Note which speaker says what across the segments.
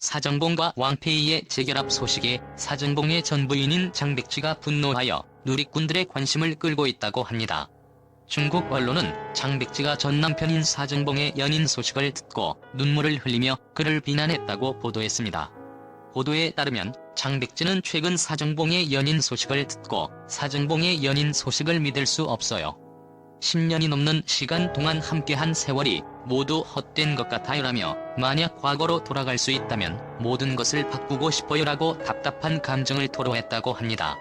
Speaker 1: 사정봉과 왕페이의 재결합 소식에 사정봉의 전 부인인 장백지가 분노하여 누리꾼들의 관심을 끌고 있다고 합니다. 중국 언론은 장백지가 전 남편인 사정봉의 연인 소식을 듣고 눈물을 흘리며 그를 비난했다고 보도했습니다. 보도에 따르면 장백지는 최근 사정봉의 연인 소식을 듣고 사정봉의 연인 소식을 믿을 수 없어요. 10년이 넘는 시간 동안 함께한 세월이 모두 헛된 것 같아요라며 만약 과거로 돌아갈 수 있다면 모든 것을 바꾸고 싶어요라고 답답한 감정을 토로했다고 합니다.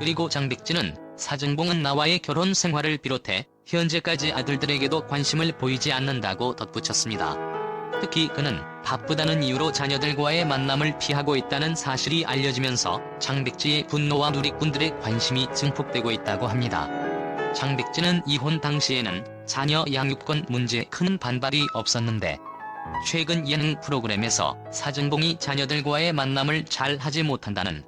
Speaker 1: 그리고 장백지는 사정봉은 나와의 결혼 생활을 비롯해 현재까지 아들들에게도 관심을 보이지 않는다고 덧붙였습니다. 특히 그는 바쁘다는 이유로 자녀들과의 만남을 피하고 있다는 사실이 알려지면서 장백지의 분노와 누리꾼들의 관심이 증폭되고 있다고 합니다. 장백지는 이혼 당시에는 자녀 양육권 문제에 큰 반발이 없었는데 최근 예능 프로그램에서 사정봉이 자녀들과의 만남을 잘 하지 못한다는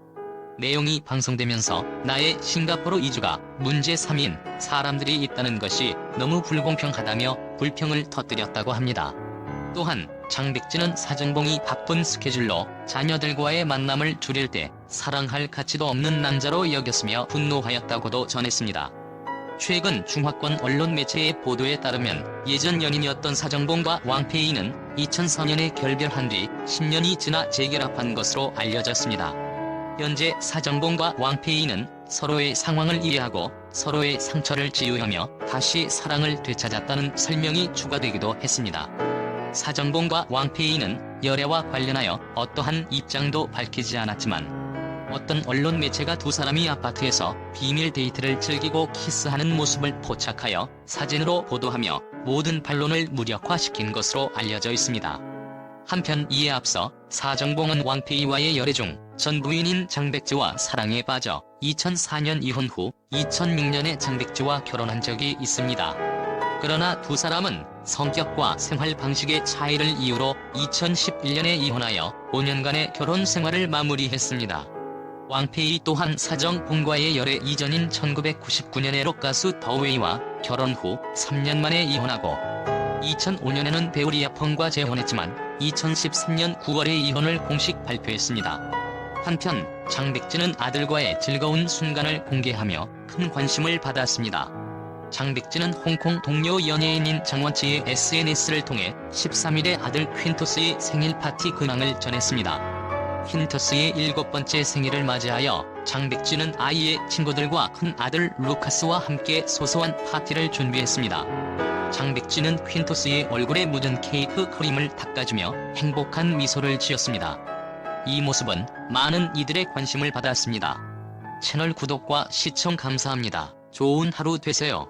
Speaker 1: 내용이 방송되면서 나의 싱가포르 이주가 문제 3인 사람들이 있다는 것이 너무 불공평하다며 불평을 터뜨렸다고 합니다. 또한 장백지는 사정봉이 바쁜 스케줄로 자녀들과의 만남을 줄일 때 사랑할 가치도 없는 남자로 여겼으며 분노하였다고도 전했습니다. 최근 중화권 언론 매체의 보도에 따르면 예전 연인이었던 사정봉과 왕페이는 2004년에 결별한 뒤 10년이 지나 재결합한 것으로 알려졌습니다. 현재 사정봉과 왕페이는 서로의 상황을 이해하고 서로의 상처를 치유하며 다시 사랑을 되찾았다는 설명이 추가되기도 했습니다. 사정봉과 왕페이는 열애와 관련하여 어떠한 입장도 밝히지 않았지만 어떤 언론 매체가 두 사람이 아파트에서 비밀 데이트를 즐기고 키스하는 모습을 포착하여 사진으로 보도하며 모든 반론을 무력화시킨 것으로 알려져 있습니다. 한편 이에 앞서 사정봉은 왕페이와의 열애 중 전 부인인 장백지와 사랑에 빠져 2004년 이혼 후 2006년에 장백지와 결혼한 적이 있습니다. 그러나 두 사람은 성격과 생활 방식의 차이를 이유로 2011년에 이혼하여 5년간의 결혼 생활을 마무리했습니다. 왕페이 또한 사정봉과의 열애 이전인 1999년에 록 가수 더웨이와 결혼 후 3년 만에 이혼하고 2005년에는 배우 리아펑과 재혼했지만 2013년 9월에 이혼을 공식 발표했습니다. 한편 장백지는 아들과의 즐거운 순간을 공개하며 큰 관심을 받았습니다. 장백지는 홍콩 동료 연예인인 장원치의 SNS를 통해 13일에 아들 퀸토스의 생일 파티 근황을 전했습니다. 퀸토스의 일곱 번째 생일을 맞이하여 장백지는 아이의 친구들과 큰 아들 루카스와 함께 소소한 파티를 준비했습니다. 장백지는 퀸토스의 얼굴에 묻은 케이크 크림을 닦아주며 행복한 미소를 지었습니다. 이 모습은 많은 이들의 관심을 받았습니다. 채널 구독과 시청 감사합니다. 좋은 하루 되세요.